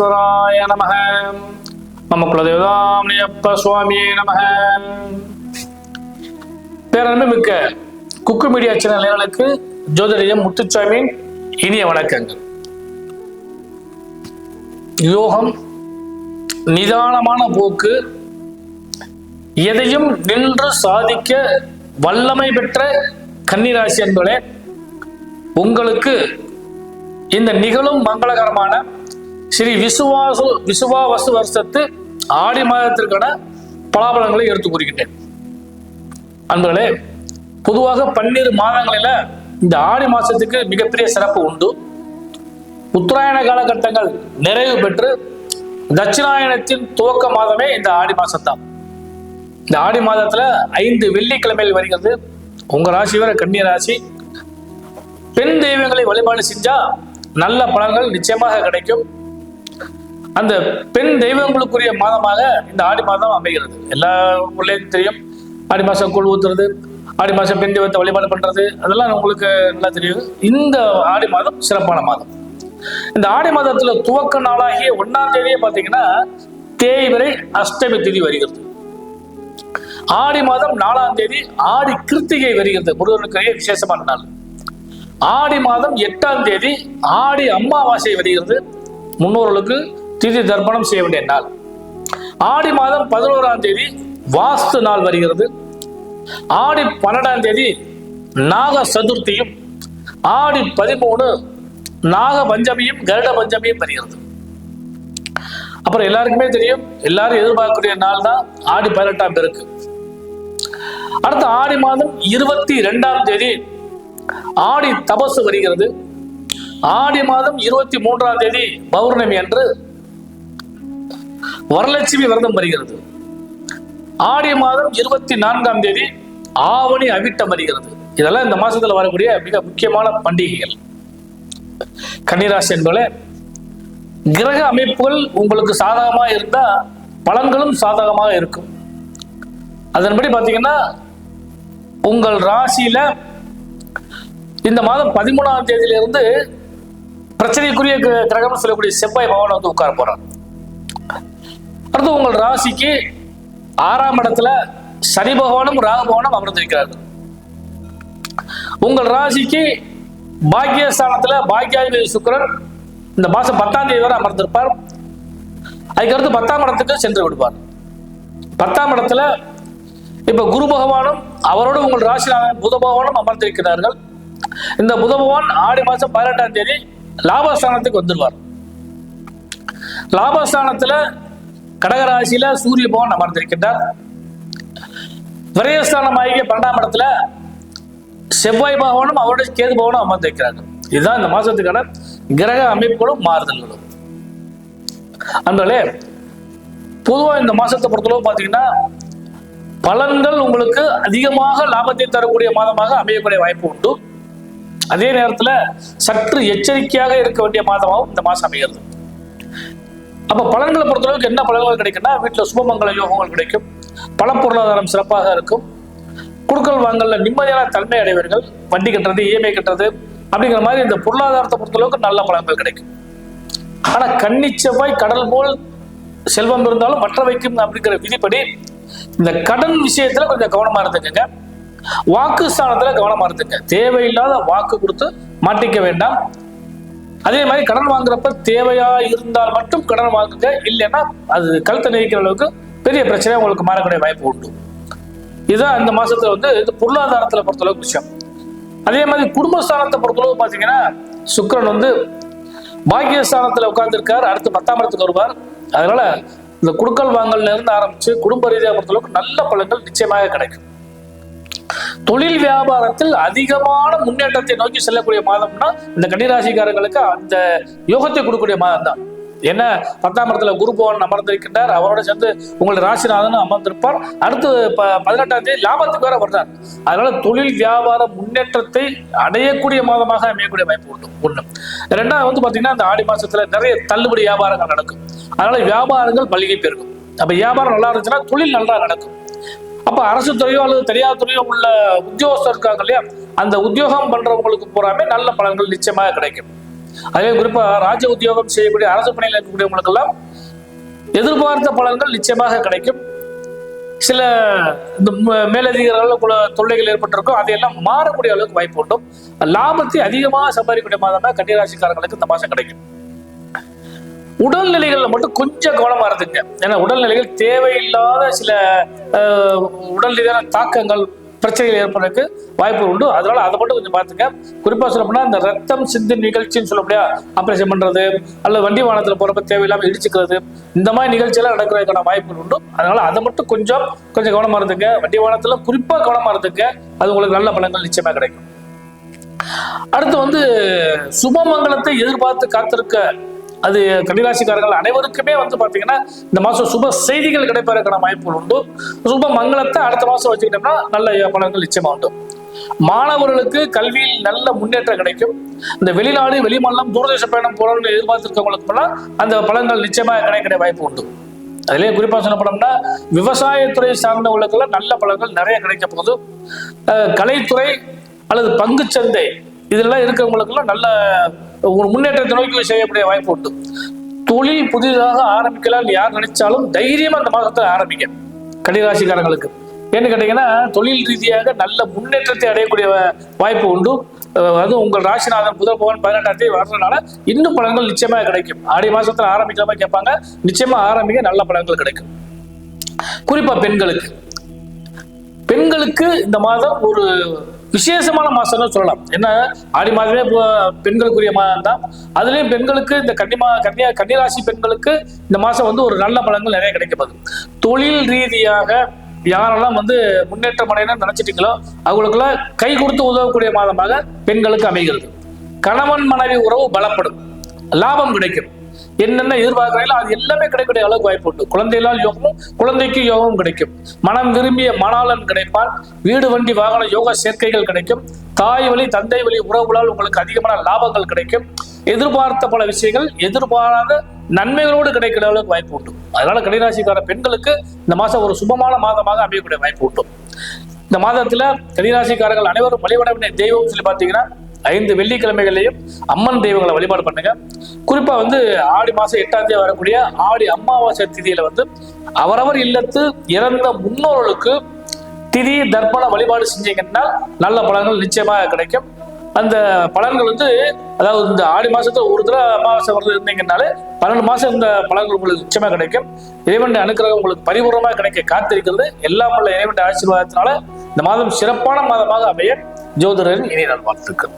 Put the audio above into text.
விக்னேஸ்வராய நம நம்ம குலதேவதாமணியப்ப சுவாமியே நம பேரன்பு மிக்க குக்கு மீடியா சேனல் நேயர்களுக்கு ஜோதிடம் முத்துச்சாமியின் இனிய வணக்கங்கள். யோகம் நிதானமான போக்கு. எதையும் நின்று சாதிக்க வல்லமை பெற்ற கன்னிராசி என்பதே உங்களுக்கு இந்த நிகழும் மங்களகரமான ஸ்ரீ விசுவாசு விசுவாவசு வருஷத்து ஆடி மாதத்திற்கான பலாபலங்களை எடுத்து கூறுகின்றேன். அன்பர்களே பொதுவாக பன்னிரு மாதங்களில இந்த ஆடி மாசத்துக்கு மிகப்பெரிய சிறப்பு உண்டு. உத்தராயண காலகட்டங்கள் நிறைவு பெற்று தட்சிணாயனத்தின் துவக்க மாதமே இந்த ஆடி மாசம்தான். இந்த ஆடி மாதத்துல ஐந்து வெள்ளிக்கிழமையில் வருகிறது. உங்க ராசி வர கன்னிய ராசி பெண் தெய்வங்களை வழிபாடு செஞ்சா நல்ல பலன்கள் நிச்சயமாக கிடைக்கும். அந்த பெண் தெய்வங்களுக்குரிய மாதமாக இந்த ஆடி மாதம் அமைகிறது. எல்லா ஊர்லயும் தெரியும். ஆடி மாதம் கூழ் ஊத்துறது ஆடி மாதம் பெண் தெய்வத்தை வழிபாடு பண்றது அதெல்லாம் உங்களுக்கு நல்லா தெரியும் இந்த ஆடி மாதம் சிறப்பான மாதம். இந்த ஆடி மாதத்துல துவக்க நாளாகிய ஒன்னாம் தேதியே பாத்தீங்கன்னா தேய்வரை அஷ்டமி திதி வருகிறது. ஆடி மாதம் நாலாம் தேதி ஆடி கிருத்திகை வருகிறது. முருகனுக்கு விசேஷமான நாள். ஆடி மாதம் எட்டாம் தேதி ஆடி அமாவாசை வருகிறது. முன்னோர்களுக்கு திதி தர்ப்பணம் செய்ய வேண்டிய நாள். ஆடி மாதம் பதினோராம் தேதி வாஸ்து நாள் வருகிறது. ஆடி பன்னெண்டாம் தேதி நாக சதுர்த்தியும் ஆடி பதிமூணு நாக பஞ்சமியும் கருட பஞ்சமியும் வருகிறது. அப்புறம் எல்லாருக்குமே தெரியும் எல்லாரும் எதிர்பார்க்கக்கூடிய நாள் தான் ஆடி பதினெட்டாம் பேருக்கு அடுத்த ஆடி மாதம் இருபத்தி ரெண்டாம் தேதி ஆடி தபசு வருகிறது. ஆடி மாதம் இருபத்தி மூன்றாம் தேதி பௌர்ணமி அன்று வரலட்சுமி விரதம் வருகிறது. ஆடி மாதம் இருபத்தி நான்காம் தேதி ஆவணி அவிட்டம் வருகிறது. இதெல்லாம் இந்த மாசத்துல வரக்கூடிய மிக முக்கியமான பண்டிகைகள். கன்னிராசி என்பது கிரக அமைப்புகள் உங்களுக்கு சாதகமா இருந்தால் பலன்களும் சாதகமாக இருக்கும். அதன்படி பார்த்தீங்கன்னா உங்கள் ராசியில இந்த மாதம் பதிமூணாம் தேதியிலிருந்து பிரச்சனைக்குரிய கிரகம்னு கிரகம் சொல்லக்கூடிய செவ்வாய் பவன் வந்து உட்கார போறார். அடுத்து உங்கள் ராசிக்கு ஆறாம் இடத்துல சனி பகவானும் ராகு பகவானும் அமர்ந்திருக்கிறார்கள் உங்கள் ராசிக்கு பாக்கியஸ்தானத்துல பாக்கியாதிபதி சுக்கரன் இந்த மாசம் பத்தாம் தேதி வரை அமர்ந்திருப்பார். அதுக்கடுத்து பத்தாம் இடத்துக்கு சென்று விடுவார். பத்தாம் இடத்துல இப்ப குரு பகவானும் அவரோடு உங்கள் ராசிநாதன் புத பகவானும் அமர்ந்திருக்கிறார்கள் இந்த புத பகவான் ஆடி மாசம் பதினெட்டாம் தேதி லாபஸ்தானத்துக்கு வந்துடுவார் லாபஸ்தானத்துல கடகராசியில சூரிய பகவான் அமர்ந்திருக்கின்றார். விரயஸ்தானம் ஆகிய பன்னெண்டாம் இடத்துல செவ்வாய் பகவானும் அவருடைய கேது பகவானும் அமர்ந்திருக்கிறார்கள். இதுதான் இந்த மாசத்துக்கான கிரக அமைப்புகளும் மாறுதல்களும். அந்தாலே பொதுவா இந்த மாசத்தை பொறுத்தளவு பாத்தீங்கன்னா பலன்கள் உங்களுக்கு அதிகமாக லாபத்தை தரக்கூடிய மாதமாக அமையக்கூடிய வாய்ப்பு உண்டு. அதே நேரத்துல சற்று எச்சரிக்கையாக இருக்க வேண்டிய மாதமாகவும் இந்த மாசம் அமைகிறது. அப்ப பலன்களை பொறுத்தளவுக்கு என்ன பலன்கள் கிடைக்கும்னா வீட்டில் சுபமங்கல யோகங்கள் கிடைக்கும். பல பொருளாதாரம் சிறப்பாக இருக்கும். குடுக்கல் வாங்கல நிம்மதியான தன்மை அடைவீர்கள். வண்டி கட்டுறது இஎம்ஐ கட்டுறது அப்படிங்கிற மாதிரி இந்த பொருளாதாரத்தை பொறுத்தளவுக்கு நல்ல பலன்கள் கிடைக்கும். ஆனா கன்னி செவ்வாய் கடல் போல் செல்வம் இருந்தாலும் மற்ற வைக்கும் அப்படிங்கிற விதிப்படி இந்த கடன் விஷயத்துல கொஞ்சம் கவனமா இருந்துக்கங்க. வாக்கு ஸ்தானத்துல கவனமா இருந்துங்க. தேவையில்லாத வாக்கு கொடுத்து மாட்டிக்க வேண்டாம். அதே மாதிரி கடன் வாங்குறப்ப தேவையா இருந்தால் மட்டும் கடன் வாங்குங்க. இல்லைன்னா அது கழுத்தை நெரிக்கிற அளவுக்கு பெரிய பிரச்சனை உங்களுக்கு மாறக்கூடிய வாய்ப்பு உண்டு. இதுதான் இந்த மாசத்துல வந்து இது பொருளாதாரத்துல பொறுத்தளவுக்கு விஷயம். அதே மாதிரி குடும்பஸ்தானத்தை பொறுத்தளவு பாத்தீங்கன்னா சுக்கரன் வந்து பாக்கியஸ்தானத்துல உட்கார்ந்துருக்காரு. அடுத்து பத்தாம் இடத்துக்கு வருவார். அதனால இந்த குடுக்கல் வாங்கல்ல இருந்து ஆரம்பிச்சு குடும்ப ரீதியாக பொறுத்தளவுக்கு நல்ல பலன்கள் நிச்சயமாக கிடைக்கும். தொழில் வியாபாரத்தில் அதிகமான முன்னேற்றத்தை நோக்கி செல்லக்கூடிய மாதம்னா இந்த கன்னிராசிக்காரங்களுக்கு அந்த யோகத்தை கொடுக்கக்கூடிய மாதம் தான் என்ன பத்தாம் இடத்துல குரு பகவான் அமர்ந்திருக்கின்றார். அவரோட சேர்ந்து உங்களுடைய ராசிநாதன் அமர்ந்திருப்பார். அடுத்து ப- பதினெட்டாம் தேதி லாபத்துக்கு வேற வர்றார் அதனால தொழில் வியாபார முன்னேற்றத்தை அடையக்கூடிய மாதமாக அமையக்கூடிய வாய்ப்பு உண்டு. ஒண்ணு. ரெண்டாவது வந்து பாத்தீங்கன்னா இந்த ஆடி மாசத்துல நிறைய தள்ளுபடி வியாபாரங்கள் நடக்கும். அதனால வியாபாரங்கள் மளிகை பெருகும். அப்ப வியாபாரம் நல்லா இருந்துச்சுன்னா தொழில் நல்லா நடக்கும். அப்ப அரசு துறையோ அல்லது தனியார் துறையோ உள்ள உத்தியோகஸ்தர் இருக்காங்க இல்லையா? அந்த உத்தியோகம் பண்றவங்களுக்கு பூராமே நல்ல பலன்கள் நிச்சயமாக கிடைக்கும். அதே குறிப்பா ராஜ உத்தியோகம் செய்யக்கூடிய அரசு பணியில் இருக்கக்கூடியவங்களுக்கெல்லாம் எதிர்பார்த்த பலன்கள் நிச்சயமாக கிடைக்கும். சில இந்த மேலதிகாரிகள் குல தொல்லைகள் ஏற்பட்டிருக்கும். அதையெல்லாம் மாறக்கூடிய அளவுக்கு வாய்ப்பு உண்டும் லாபத்தை அதிகமாக சம்பாதிக்கக்கூடிய மாதமாக கன்னிராசிக்காரங்களுக்கு இந்த மாதம் கிடைக்கும். உடல்நிலைகள்ல மட்டும் கொஞ்சம் கவனமா இருந்துங்க. ஏன்னா உடல்நிலைகள் தேவையில்லாத சில உடல்நிலையான உடல் ரீதியான தாக்கங்கள் பிரச்சனைகள் ஏற்படுறதுக்கு வாய்ப்பு உண்டு. அதனால அதை மட்டும் கொஞ்சம் பார்த்துங்க. குறிப்பா சொல்ல போனா இந்த ரத்தம் சிந்து நிகழ்ச்சின்னு சொல்ல முடியா பண்ணுறது பண்றது அல்லது வண்டி வாகனத்துல போறப்ப தேவையில்லாம இடிச்சுக்கிறது இந்த மாதிரி நிகழ்ச்சியெல்லாம் நடக்கிறதுக்கான வாய்ப்புகள் உண்டு. அதனால அதை மட்டும் கொஞ்சம் கொஞ்சம் கவனமா இருந்துங்க. வண்டி வாகனத்துல குறிப்பா கவனமா இருந்துங்க. அது உங்களுக்கு நல்ல பலங்கள் நிச்சயமா கிடைக்கும். அடுத்து வந்து சுபமங்கலத்தை எதிர்பார்த்து காத்திருக்க அது கன்னிராசிக்காரர்கள் அனைவருக்குமே வந்து பார்த்தீங்கன்னா இந்த மாதம் சுப செய்திகள் கிடைப்பதற்கான வாய்ப்புகள் உண்டு. சுப மங்களத்தை அடுத்த மாதம் வச்சுக்கிட்டோம்னா நல்ல பலன்கள் நிச்சயமாக உண்டு. மாணவர்களுக்கு கல்வியில் நல்ல முன்னேற்றம் கிடைக்கும். இந்த வெளிநாடு வெளிமாநிலம் தூரதேச பயணம் போறோம்னு எதிர்பார்த்திருக்கவங்களுக்கு எல்லாம் அந்த பலன்கள் நிச்சயமாக கிடைக்கிற வாய்ப்பு உண்டு. அதுலயே குறிப்பாக சொல்லப்படணும்னா விவசாயத்துறை சார்ந்தவர்களுக்கெல்லாம் நல்ல பலன்கள் நிறைய கிடைக்க போகுது. கலைத்துறை அல்லது பங்குச்சந்தை இதெல்லாம் இருக்கிறவங்களுக்கெல்லாம் நல்ல ஒரு முன்னேற்றத்தை நோக்கி செய்யக்கூடிய வாய்ப்பு உண்டு. தொழில் புதிதாக ஆரம்பிக்கலாம் யார் நினைச்சாலும் தைரியமா அந்த மாதத்துல ஆரம்பிக்க கடிராசிக்காரங்களுக்கு ஏன்னு கேட்டீங்கன்னா தொழில் ரீதியாக நல்ல முன்னேற்றத்தை அடையக்கூடிய வாய்ப்பு உண்டு. அது உங்கள் ராசிநாதன் புதன் பவன் பதினெட்டாம் தேதி வர்றதுனால இன்னும் பழங்கள் நிச்சயமா கிடைக்கும். ஆடி மாசத்துல ஆரம்பிக்கலாமா கேட்பாங்க. நிச்சயமா ஆரம்பிக்க நல்ல பழங்கள் கிடைக்கும். குறிப்பா பெண்களுக்கு. பெண்களுக்கு இந்த மாதம் ஒரு விசேஷமான மாசம்னு சொல்லலாம். என்ன? ஆடி மாதமே இப்போ பெண்களுக்குரிய மாதம் தான் அதுலயும் பெண்களுக்கு இந்த கன்னிமா கன்னியா கன்னிராசி பெண்களுக்கு இந்த மாசம் வந்து ஒரு நல்ல பலன்கள் நிறைய கிடைக்கப்படுது தொழில் ரீதியாக யாரெல்லாம் வந்து முன்னேற்றம் அடையணும்னு நினைச்சிட்டீங்களோ அவங்களுக்குலாம் கை கொடுத்து உதவக்கூடிய மாதமாக பெண்களுக்கு அமைகிறது. கணவன் மனைவி உறவு பலப்படும். லாபம் கிடைக்கும். என்னென்ன எதிர்பார்க்கிறாங்களோ அது எல்லாமே கிடைக்கக்கூடிய அளவுக்கு வாய்ப்பு உண்டு. குழந்தைகளால் யோகமும் குழந்தைக்கு யோகமும் கிடைக்கும். மனம் விரும்பிய மணாளன் கிடைப்பான். வீடு வண்டி வாகன யோக சேர்க்கைகள் கிடைக்கும். தாய் வழி தந்தை வழி உறவுகளால் உங்களுக்கு அதிகமான லாபங்கள் கிடைக்கும். எதிர்பார்த்த பல விஷயங்கள் எதிர்பாராத நன்மைகளோடு கிடைக்கிற அளவுக்கு வாய்ப்பு உண்டு. அதனால கன்னிராசிக்கார பெண்களுக்கு இந்த மாசம் ஒரு சுபமான மாதமாக அமையக்கூடிய வாய்ப்பு உண்டு. இந்த மாதத்துல கன்னிராசிக்காரர்கள் அனைவரும் வழிபட வேண்டிய தெய்வம் சொல்லி பார்த்தீங்கன்னா ஐந்து வெள்ளிக்கிழமைகளையும் அம்மன் தெய்வங்களை வழிபாடு பண்ணுங்க. குறிப்பா வந்து ஆடி மாசம் எட்டாம் தேதி வரக்கூடிய ஆடி அமாவாசை திதியில வந்து அவரவர் இல்லத்து இறந்த முன்னோர்களுக்கு திதி தர்ப்பண வழிபாடு செஞ்சீங்கன்னா நல்ல பலன்கள் நிச்சயமாக கிடைக்கும். அந்த பலன்கள் வந்து அதாவது இந்த ஆடி மாசத்துல ஒரு தடவை அமாவாசை வருது இருந்தீங்கன்னாலே பன்னெண்டு மாசம் இந்த பலன்கள் உங்களுக்கு நிச்சயமா கிடைக்கும். இறைவன் அனுக்கிரகம் உங்களுக்கு பரிபூர்ணமாக கிடைக்க காத்திருக்கிறது. எல்லாம் உள்ள இறைவன் ஆசீர்வாதத்தினால இந்த மாதம் சிறப்பான மாதமாக அமைய ஜோதிடரின் இணைய நல்வாழ்த்துக்கள்.